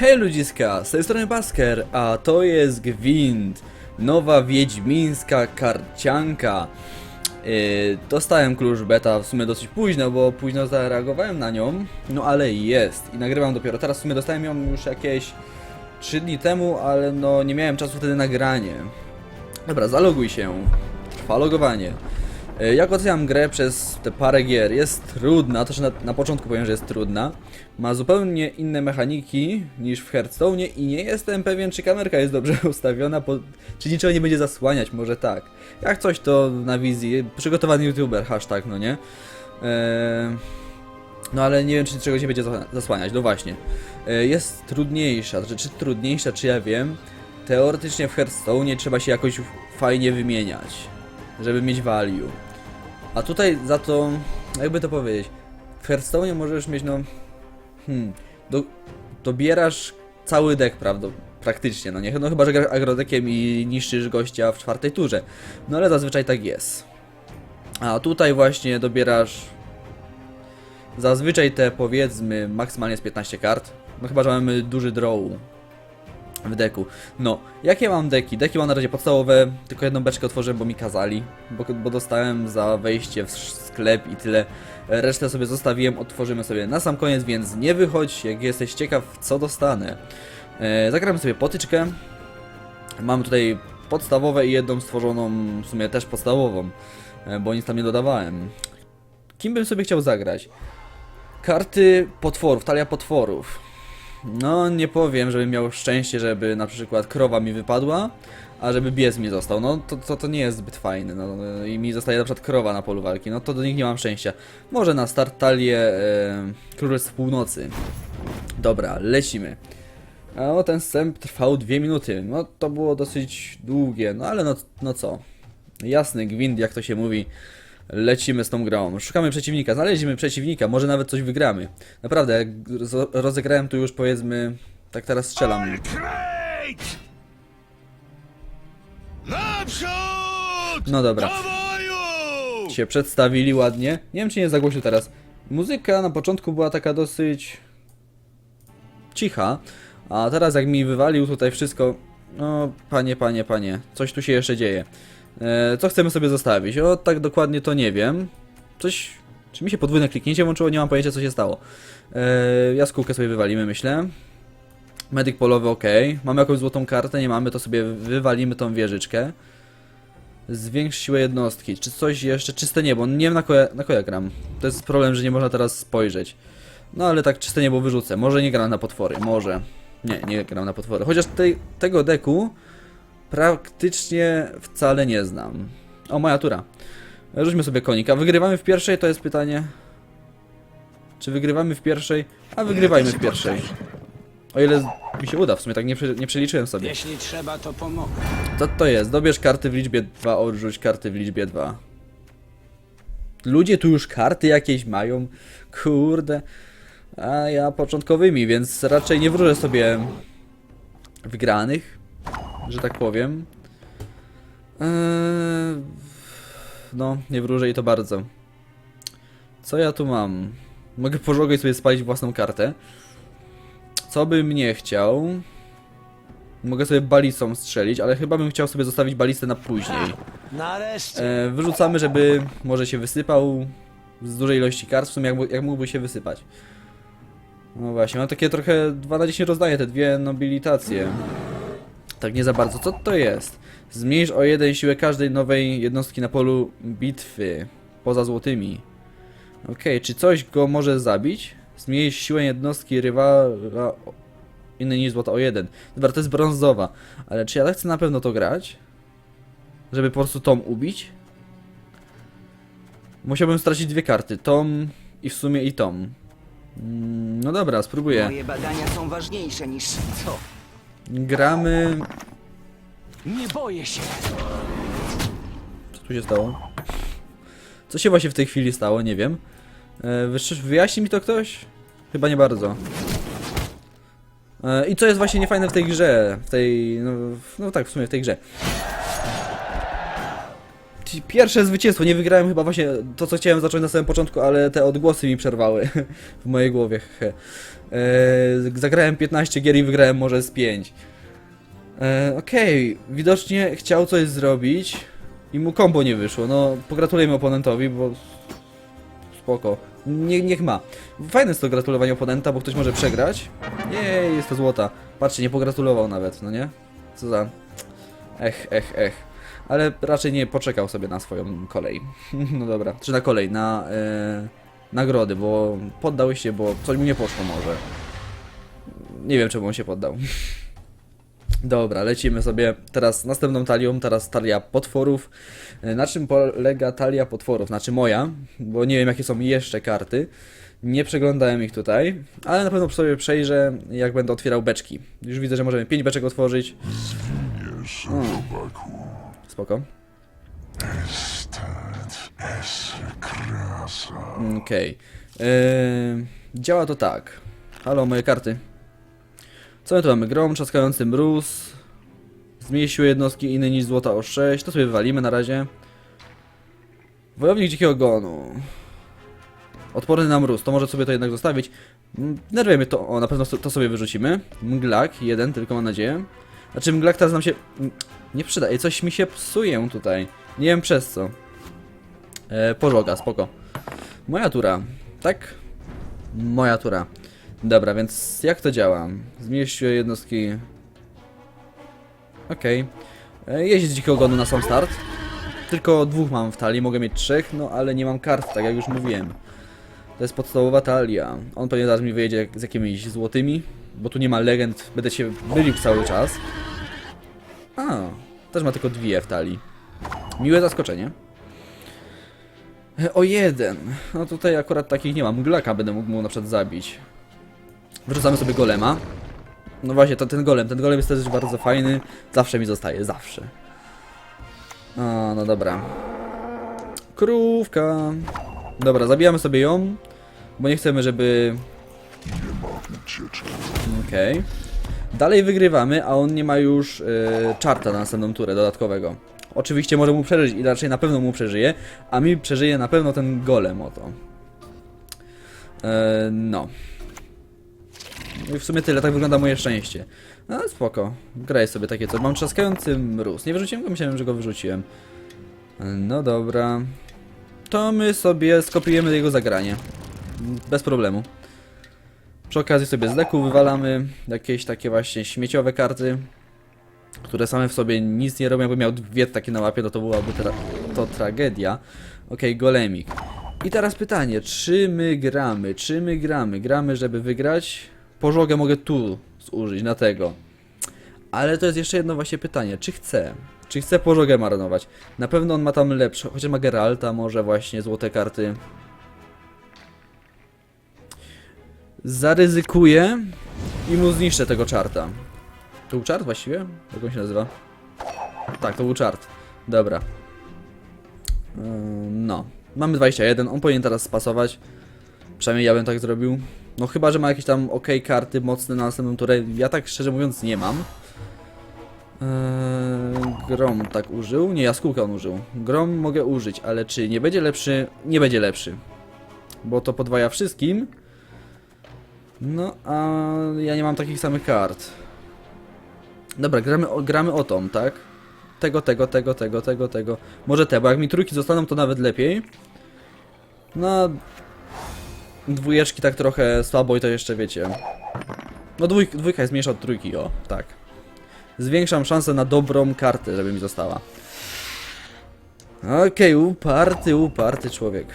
Hej ludziska, z tej strony Basker, a to jest Gwind, nowa wiedźmińska karcianka. Yy, dostałem klucz beta w sumie dosyć późno, bo późno zareagowałem na nią, no ale jest i nagrywam dopiero teraz, w sumie dostałem ją już jakieś 3 dni temu, ale no nie miałem czasu wtedy nagranie. Dobra, zaloguj się, trwa logowanie. E, Jak oceniam grę przez te parę gier? Jest trudna, to że na, na początku powiem, że jest trudna. Ma zupełnie inne mechaniki niż w Hearthstone i nie jestem pewien, czy kamerka jest dobrze ustawiona, po, czy niczego nie będzie zasłaniać, może tak. Jak coś to na wizji, przygotowany youtuber, hashtag, no nie? Eee, no ale nie wiem, czy czegoś nie będzie za- zasłaniać, no właśnie. E, Jest trudniejsza, znaczy czy trudniejsza, czy ja wiem. Teoretycznie w Hearthstone trzeba się jakoś fajnie wymieniać, żeby mieć value. A tutaj za to, jakby to powiedzieć, w Hearthstone możesz mieć no, hmm, do, dobierasz cały deck, prawda, praktycznie, no nie, no chyba, że grasz agrodekiem i niszczysz gościa w czwartej turze, no ale zazwyczaj tak jest. A tutaj właśnie dobierasz zazwyczaj te powiedzmy maksymalnie z 15 kart, no chyba, że mamy duży draw w deku. No, jakie mam deki? Deki mam na razie podstawowe, tylko jedną beczkę otworzyłem, bo mi kazali, bo, bo dostałem za wejście w sklep i tyle. Resztę sobie zostawiłem, otworzymy sobie na sam koniec, więc nie wychodź, jak jesteś ciekaw, co dostanę. E, zagramy sobie potyczkę. Mam tutaj podstawowe i jedną stworzoną, w sumie też podstawową, e, bo nic tam nie dodawałem. Kim bym sobie chciał zagrać? Karty potworów, talia potworów. No, nie powiem, żebym miał szczęście, żeby na przykład krowa mi wypadła, a żeby bies mi został. No, to, to, to nie jest zbyt fajne. No, I mi zostaje na przykład krowa na polu walki. No, to do nich nie mam szczęścia. Może na start talię e, Królestw Północy. Dobra, lecimy. No, ten wstęp trwał dwie minuty. No, to było dosyć długie. No, ale no, no co. Jasny gwint, jak to się mówi. Lecimy z tą grą. Szukamy przeciwnika. Znaleźliśmy przeciwnika. Może nawet coś wygramy. Naprawdę, jak roz- rozegrałem tu już powiedzmy. Tak teraz strzelam. No dobra. Się przedstawili ładnie. Nie wiem, czy nie zagłosił teraz. Muzyka na początku była taka dosyć cicha, a teraz jak mi wywalił tutaj wszystko, no panie, panie, panie, coś tu się jeszcze dzieje. E, co chcemy sobie zostawić? O, tak dokładnie to nie wiem. Coś, czy mi się podwójne kliknięcie włączyło? Nie mam pojęcia, co się stało. E, jaskółkę sobie wywalimy, myślę. Medyk polowy, ok. Mamy jakąś złotą kartę? Nie mamy, to sobie wywalimy tą wieżyczkę. Zwiększ siłę jednostki. Czy coś jeszcze? Czyste niebo. Nie wiem na kogo, na gram. To jest problem, że nie można teraz spojrzeć. No ale tak czyste niebo wyrzucę. Może nie gram na potwory. Może. Nie, nie gram na potwory. Chociaż tej, tego deku praktycznie wcale nie znam. O, moja tura. Rzućmy sobie konika. Wygrywamy w pierwszej? To jest pytanie. Czy wygrywamy w pierwszej? A wygrywajmy w pierwszej. O ile mi się uda, w sumie tak nie, nie przeliczyłem sobie. Jeśli trzeba, to pomogę. Co to jest? Dobierz karty w liczbie 2, odrzuć karty w liczbie 2. Ludzie tu już karty jakieś mają. Kurde. A ja początkowymi, więc raczej nie wróżę sobie wygranych, że tak powiem. Eee, no, nie wróżę i to bardzo. Co ja tu mam? Mogę pożogać sobie spalić własną kartę. Co bym nie chciał? Mogę sobie balistą strzelić, ale chyba bym chciał sobie zostawić balistę na później. Nareszcie. E, wyrzucamy, żeby może się wysypał z dużej ilości kart, w sumie jak, jak mógłby się wysypać. No właśnie, mam takie trochę 2 na 10 rozdaję te dwie nobilitacje. Tak nie za bardzo. Co to jest? Zmniejsz o jeden siłę każdej nowej jednostki na polu bitwy. Poza złotymi. Okej, czy coś go może zabić? Zmniejsz siłę jednostki rywala inny niż złota o jeden. Dobra, to jest brązowa. Ale czy ja tak chcę na pewno to grać? Żeby po prostu Tom ubić? Musiałbym stracić dwie karty. Tom i w sumie i Tom. Mm, No dobra, spróbuję. Moje badania są ważniejsze niż co? Gramy... Nie boję się. Co tu się stało? Co się właśnie w tej chwili stało? Nie wiem. E, wyjaśni mi to ktoś? Chyba nie bardzo. E, I co jest właśnie niefajne w tej grze? W tej... No, no tak, w sumie w tej grze. Pierwsze zwycięstwo. Nie wygrałem chyba właśnie to, co chciałem zacząć na samym początku, ale te odgłosy mi przerwały w mojej głowie. hehe. E, zagrałem 15 gier i wygrałem może z 5. E, Okej, widocznie chciał coś zrobić i mu kombo nie wyszło. No, pogratulujemy oponentowi, bo spoko. Nie, niech ma. Fajne jest to gratulowanie oponenta, bo ktoś może przegrać. Jej, jest to złota. Patrzcie, nie pogratulował nawet, no nie? Co za... Ech, ech, ech. Ale raczej nie poczekał sobie na swoją kolej. No dobra, czy na kolej, na e, nagrody, bo poddał się, bo coś mu nie poszło może. Nie wiem, czemu on się poddał. Dobra, lecimy sobie teraz następną talią, teraz talia potworów. E, Na czym polega talia potworów? Znaczy moja, bo nie wiem jakie są jeszcze karty. Nie przeglądałem ich tutaj, ale na pewno sobie przejrzę jak będę otwierał beczki. Już widzę, że możemy 5 beczek otworzyć. O, spoko. Okej. Eee, działa to tak. Halo, moje karty. Co my tu mamy? Grom, trzaskający mróz. Zmniejszyły jednostki inne niż złota o 6. To sobie wywalimy na razie. Wojownik dzikiego gonu. Odporny na mróz, to może sobie to jednak zostawić. Mm, Nerwiemy to, o na pewno to sobie wyrzucimy. Mglak, jeden, tylko mam nadzieję. Znaczy mglak teraz nam się nie przyda. Ej, coś mi się psuje tutaj. Nie wiem przez co. E, pożoga, spoko. Moja tura, tak? Moja tura. Dobra, więc jak to działa? Zmieściłem jednostki... Okej. Okay. Jeździ z dzikiego gonu na sam start. Tylko dwóch mam w talii, mogę mieć trzech, no ale nie mam kart, tak jak już mówiłem. To jest podstawowa talia. On pewnie zaraz mi wyjedzie z jakimiś złotymi, bo tu nie ma legend, będę się mylił cały czas. A, też ma tylko dwie w talii. Miłe zaskoczenie. E, O jeden. No tutaj akurat takich nie ma. Mglaka będę mógł mu na przykład zabić. Wrzucamy sobie golema. No właśnie, to ten golem. Ten golem jest też bardzo fajny. Zawsze mi zostaje, zawsze. A, no dobra. Krówka. Dobra, zabijamy sobie ją. Bo nie chcemy, żeby... Okej. Dalej wygrywamy, a on nie ma już e, czarta na następną turę dodatkowego. Oczywiście może mu przeżyć i raczej na pewno mu przeżyje, a mi przeżyje na pewno ten golem oto. E, no. I w sumie tyle, tak wygląda moje szczęście. No spoko, graj sobie takie co. Mam trzaskający mróz. Nie wyrzuciłem go? Myślałem, że go wyrzuciłem. No dobra. To my sobie skopiujemy jego zagranie. Bez problemu. Przy okazji sobie z deku wywalamy jakieś takie właśnie śmieciowe karty, które same w sobie nic nie robią. Jakby miał dwie takie na łapie, no to byłaby tra to tragedia. Okej, golemik. I teraz pytanie, czy my gramy? Czy my gramy? Gramy, żeby wygrać? Pożogę mogę tu zużyć, na tego. Ale to jest jeszcze jedno właśnie pytanie, czy chcę? Czy chcę pożogę marnować? Na pewno on ma tam lepsze, chociaż ma Geralta, może właśnie złote karty. Zaryzykuję i mu zniszczę tego czarta. To był czart właściwie? Jak on się nazywa? Tak, to był czart. Dobra. Ym, No. Mamy 21, on powinien teraz spasować. Przynajmniej ja bym tak zrobił. No chyba, że ma jakieś tam ok karty mocne na następną turę. Ja tak szczerze mówiąc nie mam. Eee, Grom tak użył? Nie, jaskółkę on użył. Grom mogę użyć, ale czy nie będzie lepszy? Nie będzie lepszy. Bo to podwaja wszystkim. No, a ja nie mam takich samych kart. Dobra, gramy o, gramy o tak? Tego, tego, tego, tego, tego, tego. Może te, bo jak mi trójki zostaną, to nawet lepiej. No, dwójeczki tak trochę słabo i to jeszcze wiecie. No dwój, dwójka jest mniejsza od trójki, o, tak. Zwiększam szansę na dobrą kartę, żeby mi została. Okej, uparty, uparty człowiek.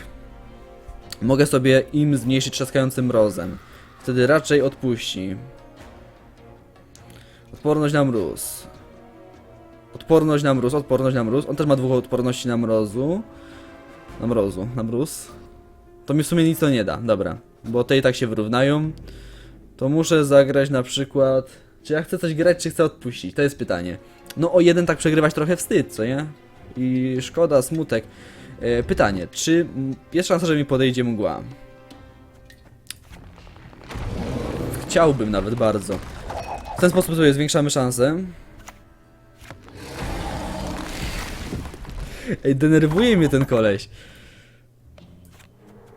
Mogę sobie im zmniejszyć trzaskającym mrozem. Wtedy raczej odpuści. Odporność na mróz. Odporność na mróz, odporność na mróz. On też ma dwóch odporności na mrozu. Na mrozu, na mróz. To mi w sumie nic to nie da, dobra. Bo te i tak się wyrównają. To muszę zagrać na przykład... Czy ja chcę coś grać, czy chcę odpuścić? To jest pytanie. No o jeden tak przegrywać trochę wstyd, co nie? I szkoda, smutek. E, pytanie, czy jest szansa, że mi podejdzie mgła? Chciałbym nawet bardzo. W ten sposób sobie zwiększamy szansę. Ej, denerwuje mnie ten koleś.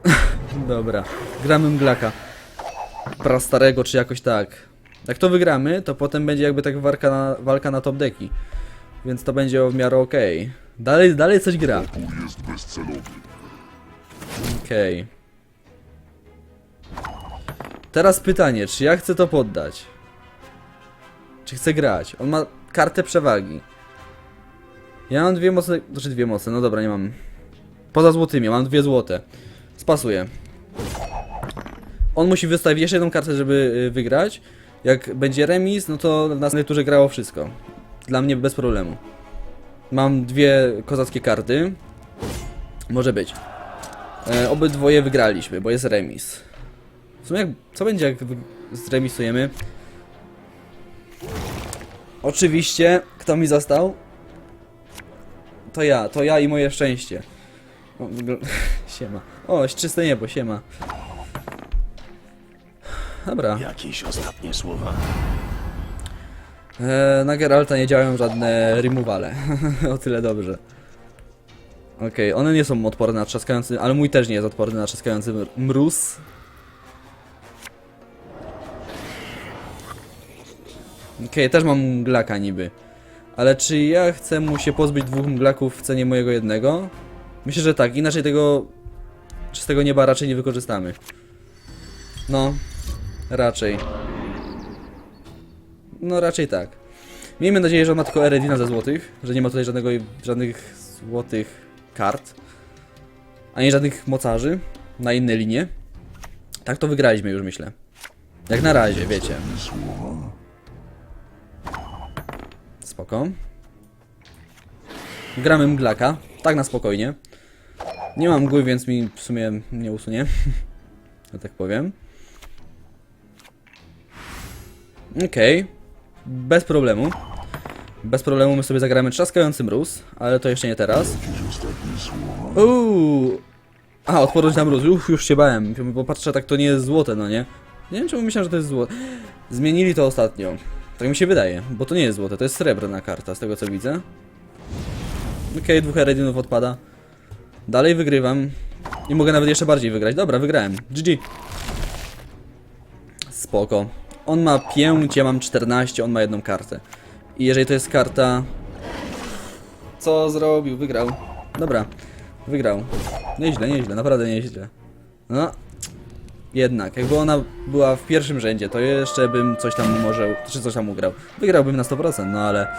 Dobra, gramy mglaka. Prastarego, czy jakoś tak. Jak to wygramy, to potem będzie jakby tak walka na, walka na top deki. Więc to będzie w miarę okej. Dalej, dalej coś gra. Okej. Teraz pytanie, czy ja chcę to poddać? Czy chcę grać? On ma kartę przewagi. Ja mam dwie mocne, znaczy dwie mocne, no dobra, nie mam. Poza złotymi, mam dwie złote. Spasuję. On musi wystawić jeszcze jedną kartę, żeby y, wygrać. Jak będzie remis, no to w następnej turze grało wszystko. Dla mnie bez problemu. Mam dwie kozackie karty. Może być. E, obydwoje wygraliśmy, bo jest remis. W sumie jak, co będzie jak zremisujemy? Oczywiście, kto mi został? To ja, to ja i moje szczęście. O, siema. O, czyste niebo, siema. Dobra. Jakieś ostatnie słowa? E, na Geralta nie działają żadne removale. o tyle dobrze. Okej, one nie są odporne na trzaskający, ale mój też nie jest odporny na trzaskający mr- mróz. Okej, też mam mglaka niby. Ale czy ja chcę mu się pozbyć dwóch mglaków w cenie mojego jednego? Myślę, że tak, inaczej tego czystego nieba raczej nie wykorzystamy. No, raczej. No raczej tak. Miejmy nadzieję, że ma tylko Eredina ze złotych, że nie ma tutaj żadnego, żadnych złotych kart, ani żadnych mocarzy na inne linie. Tak to wygraliśmy już myślę. Jak na razie, wiecie. Spoko. Gramy mglaka, tak na spokojnie. Nie mam mgły, więc mi w sumie nie usunie. że tak powiem. Okej. Bez problemu. Bez problemu my sobie zagramy trzaskający mróz, ale to jeszcze nie teraz. Uuu. A, odporność na mróz. Uff, już się bałem, bo patrzę, tak to nie jest złote, no nie? Nie wiem, czemu myślałem, że to jest złote. Zmienili to ostatnio. Tak mi się wydaje, bo to nie jest złote, to jest srebrna karta, z tego co widzę. Okej, dwóch Eredinów odpada. Dalej wygrywam. I mogę nawet jeszcze bardziej wygrać. Dobra, wygrałem. GG. Spoko. On ma 5, ja mam 14, on ma jedną kartę. I jeżeli to jest karta... Co zrobił? Wygrał. Dobra. Wygrał. Nieźle, nieźle, naprawdę nieźle. No. Jednak, jakby ona była w pierwszym rzędzie, to jeszcze bym coś tam może, czy coś tam ugrał. Wygrałbym na 100%, no ale...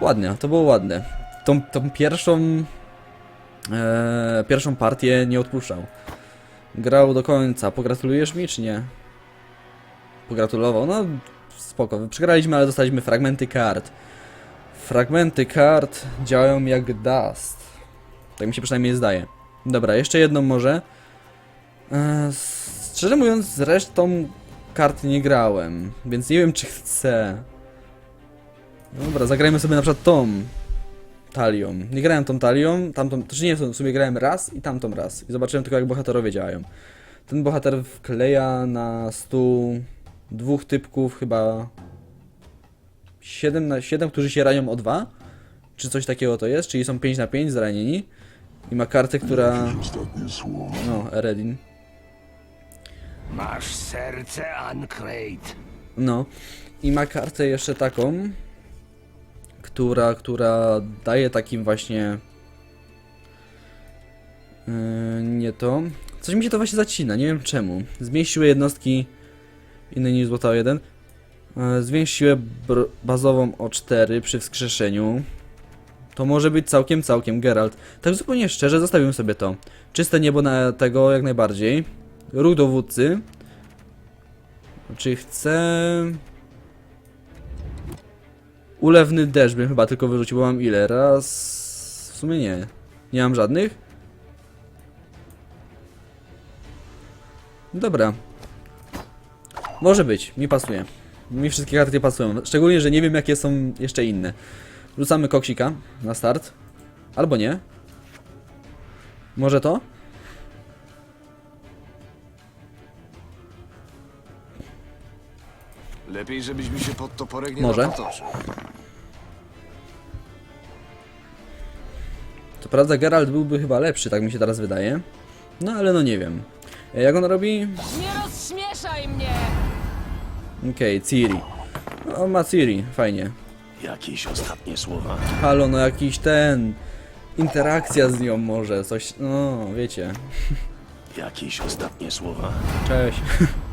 Ładnie, to było ładne. Tą, tą pierwszą... E, pierwszą partię nie odpuszczał. Grał do końca. Pogratulujesz mi, czy nie? Pogratulował. No, spoko. Przegraliśmy, ale dostaliśmy fragmenty kart. Fragmenty kart działają jak dust. Tak mi się przynajmniej zdaje. Dobra, jeszcze jedną może. Eee, szczerze mówiąc, z resztą kart nie grałem, więc nie wiem, czy chcę. Dobra, zagrajmy sobie na przykład tą talią. Nie grałem tą talią, tamtą, to nie, w sumie grałem raz i tamtą raz. I zobaczyłem tylko, jak bohaterowie działają. Ten bohater wkleja na stół dwóch typków, chyba 7 na 7, którzy się ranią o 2. Czy coś takiego to jest, czyli są 5 na 5 zranieni. I ma kartę, która. No, Eredin. Masz serce, Ancrate. No. I ma kartę jeszcze taką, która, która daje takim właśnie. Yy, nie to. Coś mi się to właśnie zacina, nie wiem czemu. Zmniejsz siłę jednostki innej niż złota o 1. Yy, zwiększ siłę br- bazową o 4 przy wskrzeszeniu. To może być całkiem, całkiem Geralt. Tak zupełnie szczerze, zostawiłem sobie to. Czyste niebo na tego jak najbardziej. Ruch dowódcy. Czy chcę... Ulewny deszcz bym chyba tylko wyrzucił, bo mam ile? Raz... W sumie nie. Nie mam żadnych? Dobra. Może być, mi pasuje. Mi wszystkie karty pasują. Szczególnie, że nie wiem jakie są jeszcze inne. Rzucamy koksika na start. Albo nie. Może to? Lepiej, żebyśmy się pod toporek nie Może. napotoczył. To prawda, Geralt byłby chyba lepszy, tak mi się teraz wydaje. No ale no nie wiem. E, Jak on robi? Nie rozśmieszaj mnie! Okej, Ciri. No, on ma Ciri, fajnie. Jakieś ostatnie słowa? Halo, no jakiś ten... Interakcja z nią może, coś... No, wiecie. Jakieś ostatnie słowa? Cześć.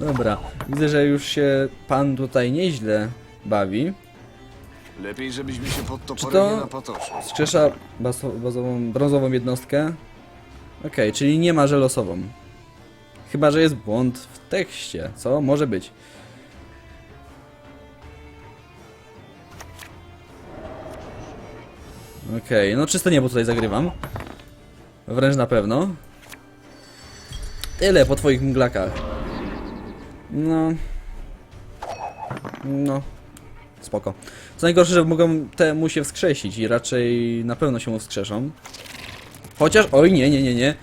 Dobra, widzę, że już się pan tutaj nieźle bawi. Lepiej, żebyśmy się pod Czy toporem to- nie. Skrzesza baso, bazową, brązową jednostkę. Okej, czyli nie ma, że losową. Chyba, że jest błąd w tekście, co? Może być. Okej, no czyste niebo tutaj zagrywam. Wręcz na pewno. Tyle po twoich mglakach. No. No. Spoko. Co najgorsze, że mogą temu się wskrzesić i raczej na pewno się wskrzeszą. Chociaż, oj nie, nie, nie, nie.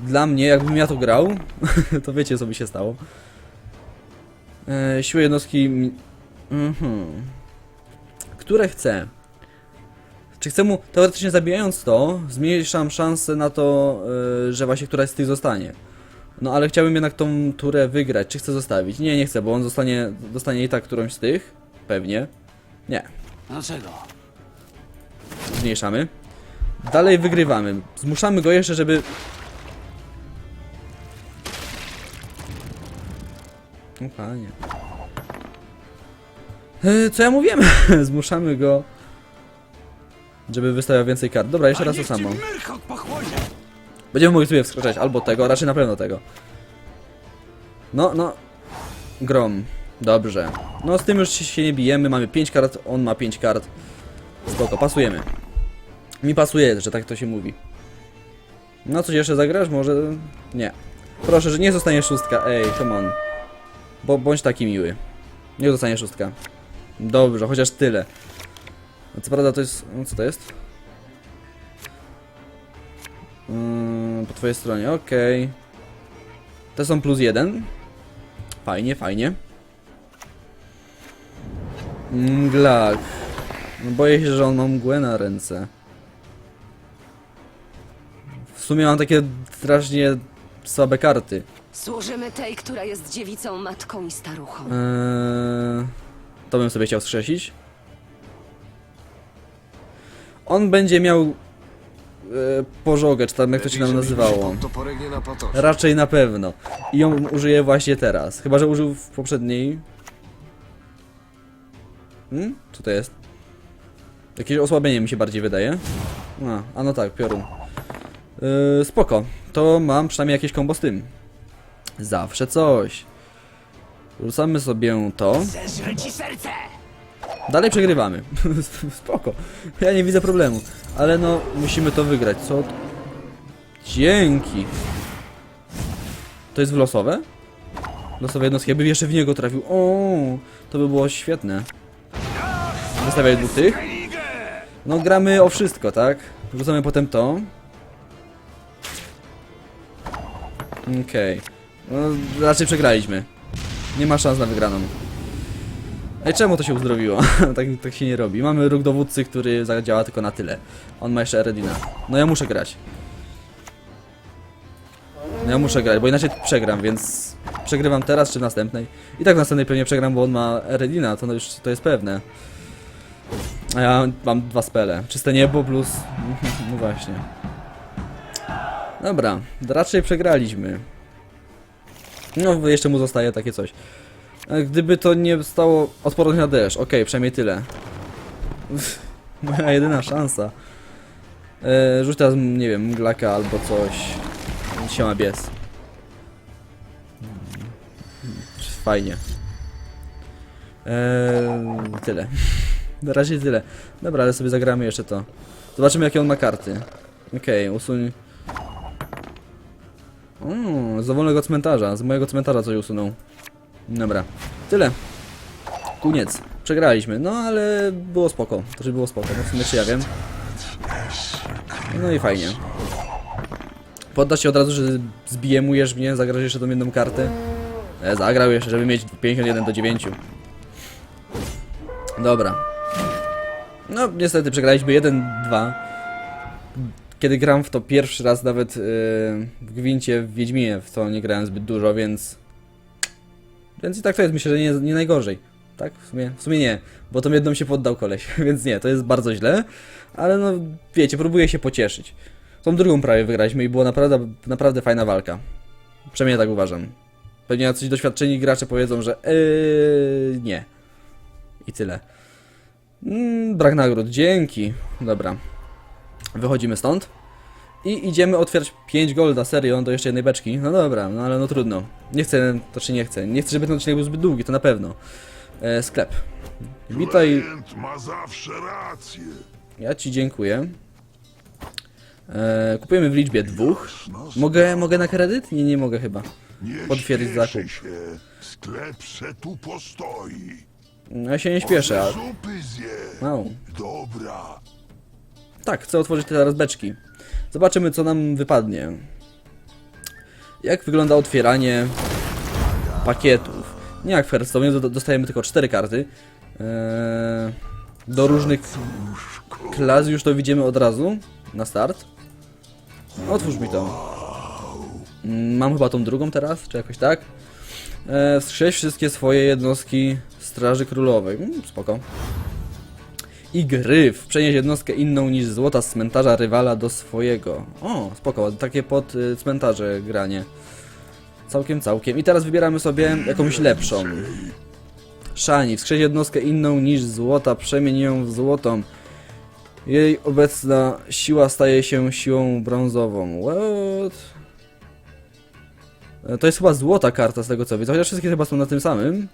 Dla mnie, jakbym ja to grał, to wiecie co by się stało. E, siły jednostki... Mhm. Które chcę. Czy chcę mu, teoretycznie zabijając to, zmniejszam szansę na to, e, że właśnie któraś z tych zostanie. No ale chciałbym jednak tą turę wygrać. Czy chcę zostawić? Nie, nie chcę, bo on zostanie, dostanie i tak którąś z tych. Pewnie. Nie. Dlaczego? Zmniejszamy. Dalej wygrywamy. Zmuszamy go jeszcze, żeby... O panie. E, Co ja mówiłem? Zmuszamy go, żeby wystawiał więcej kart. Dobra, jeszcze raz to samo. Myrchot pochłonie! Będziemy mogli sobie wskrzeszać albo tego, raczej na pewno tego. No, no. Grom. Dobrze. No z tym już się nie bijemy, mamy 5 kart, on ma 5 kart. Spoko, pasujemy. Mi pasuje, że tak to się mówi. No coś jeszcze zagrasz? Może... Nie. Proszę, że nie zostanie szóstka. Ej, come on. Bo bądź taki miły. Nie zostanie szóstka. Dobrze, chociaż tyle. Co prawda to jest... No co to jest? Mm, po twojej stronie, okej. Te są plus jeden. Fajnie, fajnie. Mglak. Boję się, że on ma mgłę na ręce. W sumie mam takie strasznie słabe karty. Służymy tej, która jest dziewicą, matką i staruchą. Eee, to bym sobie chciał skrzesić. On będzie miał pożogę, czy tam jak to się nam nazywało. Raczej na pewno. I ją użyję właśnie teraz. Chyba, że użył w poprzedniej. Hmm? Co to jest? Jakieś osłabienie mi się bardziej wydaje. A, a no tak, piorun. Yy, spoko. To mam przynajmniej jakieś kombo z tym. Zawsze coś. Rzucamy sobie to. Zeżrę ci serce! Dalej przegrywamy. Spoko. Ja nie widzę problemu. Ale no, musimy to wygrać. Co? Dzięki. To jest w losowe? Losowe jednostki. Jakby jeszcze w niego trafił. O, to by było świetne. Wystawiaj dwóch tych. No, gramy o wszystko, tak? Rzucamy potem to. Okej. No, raczej przegraliśmy. Nie ma szans na wygraną. Ej, czemu to się uzdrowiło? tak, tak się nie robi. Mamy róg dowódcy, który zadziała tylko na tyle. On ma jeszcze Eredina. No ja muszę grać. No ja muszę grać, bo inaczej przegram, więc przegrywam teraz czy w następnej. I tak w następnej pewnie przegram, bo on ma Eredina, to już to jest pewne. A ja mam dwa spele. Czyste niebo plus... no właśnie. Dobra, raczej przegraliśmy. No, jeszcze mu zostaje takie coś. A Gdyby to nie stało odporność na deszcz, okej, przynajmniej tyle. Moja jedyna szansa. E, rzuć teraz, nie wiem, mglaka albo coś. Siema bies. Mm, Fajnie. E, tyle. Na razie tyle. Dobra, ale sobie zagramy jeszcze to. Zobaczymy jakie on ma karty. Okej, usuń. O, z dowolnego cmentarza. Z mojego cmentarza coś usunął. Dobra. Tyle. Koniec. Przegraliśmy, no ale było spoko. To że było spoko, no w sumie czy ja wiem. No i fajnie. Poddasz się od razu, że zbijemujesz mnie, zagrasz jeszcze tą jedną kartę. E, zagrał jeszcze, żeby mieć 51 do 9. Dobra. No, niestety przegraliśmy 1-2. kiedy gram w to pierwszy raz, nawet yy, w Gwincie, w Wiedźminie, w to nie grałem zbyt dużo, więc... Więc i tak to jest, myślę, że nie, nie najgorzej. Tak? W sumie, w sumie nie, bo to jedną się poddał koleś, więc nie, to jest bardzo źle, ale no, wiecie, próbuję się pocieszyć. Tą drugą prawie wygraliśmy i była naprawdę, naprawdę fajna walka. Przynajmniej tak uważam. Pewnie jacyś doświadczeni gracze powiedzą, że yy, nie. I tyle. Mm, brak nagród, dzięki. Dobra. Wychodzimy stąd. I idziemy otwierać 5 golda, serio, do jeszcze jednej beczki. No dobra, no ale no trudno. Nie chcę, to czy nie chcę. Nie chcę, żeby ten odcinek był zbyt długi, to na pewno. E, sklep. Witaj, Klient ma zawsze rację. ja ci dziękuję. E, kupujemy w liczbie dwóch. Mogę, mogę na kredyt? Nie, nie mogę chyba. Nie Potwierdzić śpieszy zakup. się. Sklep se tu postoi. No, Ja się nie śpieszę, a... Zupy zje. Au. Dobra. Tak, chcę otworzyć teraz beczki. Zobaczymy, co nam wypadnie. Jak wygląda otwieranie pakietów. Nie jak w Hearthstone, do- dostajemy tylko 4 karty. Eee, do różnych klas już to widzimy od razu, na start. Otwórz mi to. Mm, Mam chyba tą drugą teraz, czy jakoś tak. Eee, wszystkie swoje jednostki Straży Królowej. Mm, spoko. I gryf. Przenieś jednostkę inną niż złota z cmentarza rywala do swojego. O, spoko, takie pod y, cmentarze granie. Całkiem, całkiem. I teraz wybieramy sobie jakąś lepszą. Szani, wskrzeć jednostkę inną niż złota, przemień ją w złotą. Jej obecna siła staje się siłą brązową. What? E, To jest chyba złota karta z tego co widzę, chociaż wszystkie chyba są na tym samym.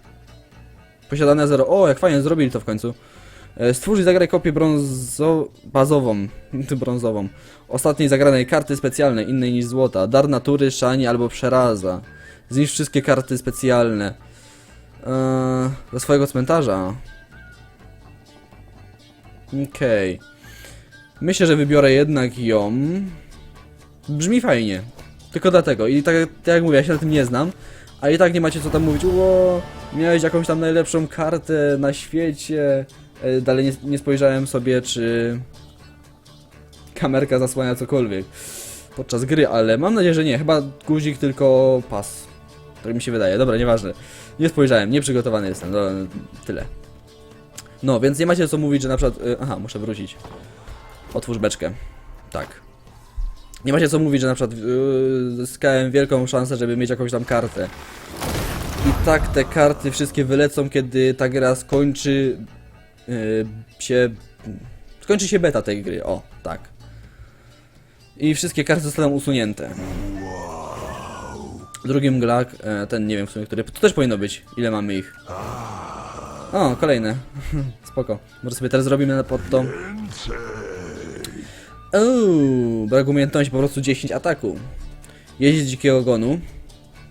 Posiadane 0. O, jak fajnie zrobili to w końcu. E, Stwórz i zagraj kopię brązo... bazową, brązową. Ostatniej zagranej karty specjalnej, innej niż złota. Dar natury, szani albo przeraza. Zniszcz wszystkie karty specjalne. Eee, do swojego cmentarza. Okej. Myślę, że wybiorę jednak ją. Brzmi fajnie. Tylko dlatego. I tak, tak jak mówię, ja się na tym nie znam. A i tak nie macie co tam mówić. Ło, miałeś jakąś tam najlepszą kartę na świecie. E, Dalej nie, nie spojrzałem sobie, czy kamerka zasłania cokolwiek podczas gry, ale mam nadzieję, że nie. Chyba guzik tylko pas. Tak mi się wydaje. Dobra, nieważne. Nie spojrzałem, nieprzygotowany jestem. No, tyle. No, więc nie macie co mówić, że na przykład... y, Aha, muszę wrócić. Otwórz beczkę. Tak. Nie macie co mówić, że na przykład yy, zyskałem wielką szansę, żeby mieć jakąś tam kartę. I tak te karty wszystkie wylecą, kiedy ta gra skończy yy, się... Skończy się beta tej gry, o, tak. I wszystkie karty zostaną usunięte. Drugi mglak, e, ten nie wiem w sumie, który... To też powinno być. Ile mamy ich? O, kolejne. Spoko. Może sobie teraz zrobimy pod to... Uuu, brak umiejętności, po prostu 10 ataku. Jeździć dzikiego ogonu.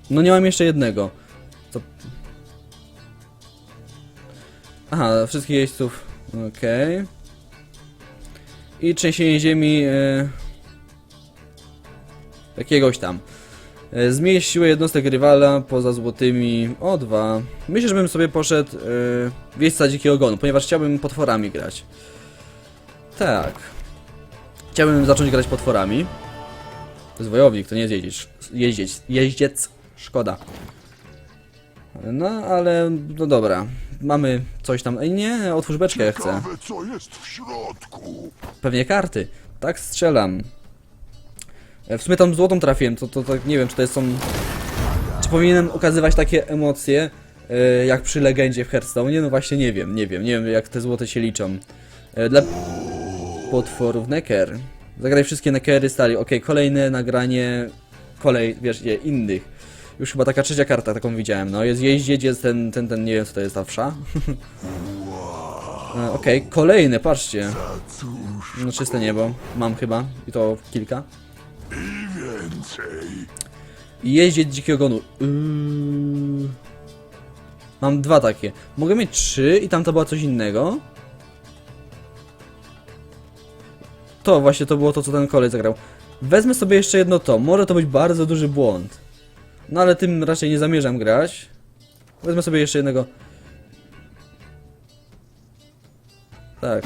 No nie mam jeszcze jednego. Co? Aha, wszystkich jeźdźców. Okej. I trzęsienie ziemi. E... Jakiegoś tam. E, Zmniejsz siłę jednostek rywala poza złotymi o dwa. Myślę, żebym sobie poszedł e, wieźca dzikiego ogonu, ponieważ chciałbym potworami grać. Tak. Chciałbym zacząć grać potworami. To jest wojownik, to nie jest jeździec. Jeździec, jeździec. Szkoda. No, ale no dobra. Mamy coś tam. Ej, nie, otwórz beczkę, ja chcę. Ciekawe, co jest w środku. Pewnie karty. Tak strzelam. E, W sumie tam złotą trafiłem, to, to, to nie wiem, czy to jest są... Czy powinienem ukazywać takie emocje, e, jak przy legendzie w Hearthstone? No właśnie nie wiem, nie wiem, nie wiem jak te złote się liczą. E, Dla potworów Necker. Zagraj wszystkie Neckery stali. Okej, kolejne nagranie kolej, wiesz, nie, innych. Już chyba taka trzecia karta, taką widziałem. No, jest jeździec, jest ten, ten, ten, nie wiem co to jest, ta wsza. E, Okej, kolejne, patrzcie. No czyste niebo, mam chyba i to kilka. Więcej. I jeździec dzikiego gonu. Yy... Mam dwa takie. Mogę mieć trzy i tam to była coś innego. To właśnie to było to, co ten kolej zagrał. Wezmę sobie jeszcze jedno to. Może to być bardzo duży błąd. No ale tym raczej nie zamierzam grać. Wezmę sobie jeszcze jednego. Tak.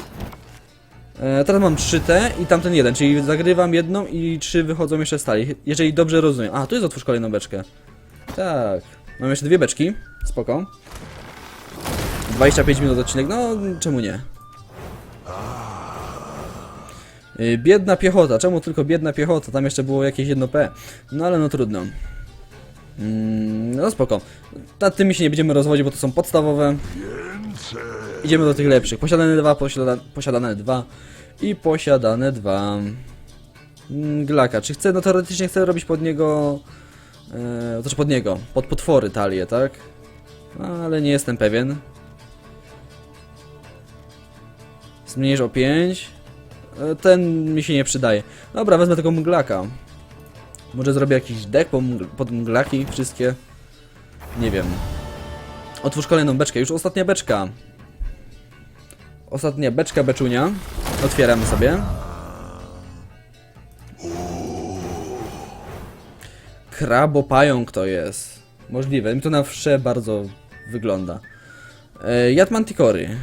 E, teraz mam 3T i tamten jeden, czyli zagrywam jedną i trzy wychodzą jeszcze stali. Jeżeli dobrze rozumiem. A, tu jest otwórz kolejną beczkę. Tak. Mam jeszcze dwie beczki. Spoko. 25 minut odcinek, no czemu nie? Y, Biedna piechota, czemu tylko biedna piechota? Tam jeszcze było jakieś jedno P. No ale no trudno. Mm, no spoko. Nad tymi się nie będziemy rozwodzić, bo to są podstawowe. Idziemy do tych lepszych. Posiadane dwa, posiada, posiadane dwa i posiadane dwa. Mm, Glaka. Czy chcę, no teoretycznie chcę robić pod niego, e, znaczy pod niego, pod potwory talię, tak? No, ale nie jestem pewien. Zmniejsz o 5. E, ten mi się nie przydaje. Dobra, wezmę tego mglaka. Może zrobię jakiś deck pod mgl- pod mglaki, wszystkie. Nie wiem. Otwórz kolejną beczkę, już ostatnia beczka. Ostatnia beczka beczunia. Otwieramy sobie. Krabopająk to jest. Możliwe. Mi to na wsze bardzo wygląda. E, Manticory.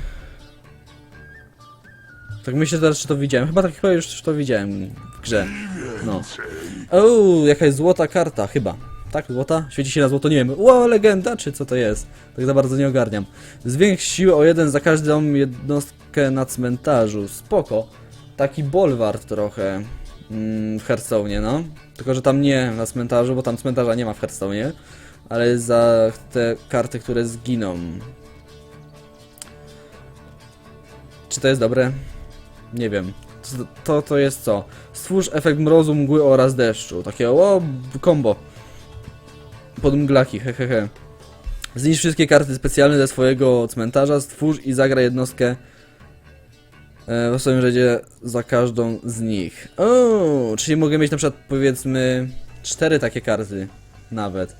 Tak myślę teraz, czy to widziałem. Chyba tak chyba już to widziałem w grze. No. O, jaka jest złota karta, chyba. Tak, złota? Świeci się na złoto, nie wiem. Ło, legenda, czy co to jest? Tak za bardzo nie ogarniam. Zwiększ siłę o jeden za każdą jednostkę na cmentarzu. Spoko. Taki bolwart trochę mm, w Hearthstone, no. Tylko, że tam nie na cmentarzu, bo tam cmentarza nie ma w Hearthstone. Ale za te karty, które zginą. Czy to jest dobre? Nie wiem. To, to, jest co? Stwórz efekt mrozu, mgły oraz deszczu. Takie o, combo. Pod mglaki, hehehe. Zniszcz wszystkie karty specjalne ze swojego cmentarza, stwórz i zagra jednostkę e, w swoim rzedzie za każdą z nich. O, czyli mogę mieć na przykład powiedzmy cztery takie karty nawet.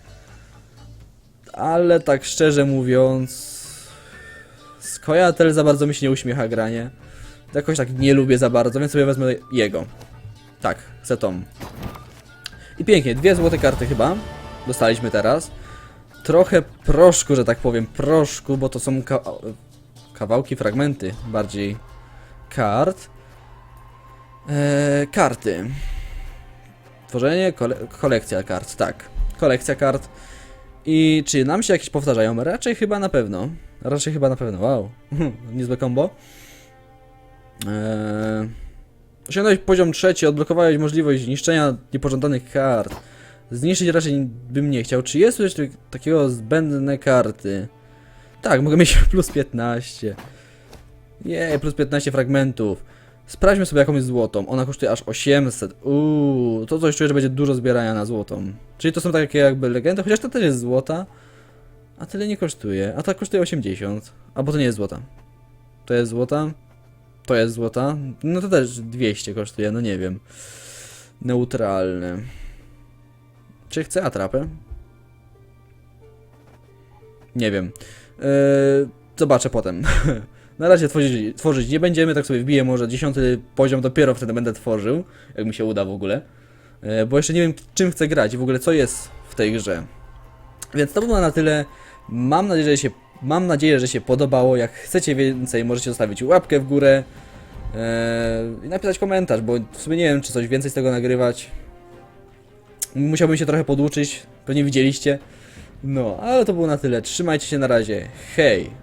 Ale tak szczerze mówiąc Skojatel za bardzo mi się nie uśmiecha granie. Jakoś tak nie lubię za bardzo, więc sobie wezmę jego. Tak, chcę tą. I pięknie, dwie złote karty chyba. Dostaliśmy teraz. Trochę proszku, że tak powiem, proszku, bo to są ka kawałki, fragmenty bardziej kart. Eee, karty. Tworzenie, kole kolekcja kart, tak. Kolekcja kart. I czy nam się jakieś powtarzają? Raczej chyba na pewno. Raczej chyba na pewno. Wow. Niezłe combo. Eee... Osiągnąłeś poziom trzeci, odblokowałeś możliwość niszczenia niepożądanych kart. Zniszczyć raczej bym nie chciał. Czy jest coś takiego zbędne karty? Tak, mogę mieć plus 15. Nie, plus 15 fragmentów. Sprawdźmy sobie jakąś złotą. Ona kosztuje aż 800. Uuu, to coś czuję, że będzie dużo zbierania na złotą. Czyli to są takie jakby legendy, chociaż to też jest złota. A tyle nie kosztuje. A ta kosztuje 80. Albo to nie jest złota. To jest złota. To jest złota. No to też 200 kosztuje, no nie wiem. Neutralne. Czy chcę atrapę? Nie wiem. Yy, zobaczę potem. Na razie tworzyć, tworzyć nie będziemy, tak sobie wbiję może 10 poziom, dopiero wtedy będę tworzył, jak mi się uda w ogóle. Yy, bo jeszcze nie wiem czym chcę grać i w ogóle co jest w tej grze. Więc to było na tyle. Mam nadzieję, że się, mam nadzieję, że się podobało. Jak chcecie więcej, możecie zostawić łapkę w górę yy, i napisać komentarz, bo w sumie nie wiem, czy coś więcej z tego nagrywać. Musiałbym się trochę poduczyć, pewnie widzieliście. No, ale to było na tyle. Trzymajcie się na razie. Hej!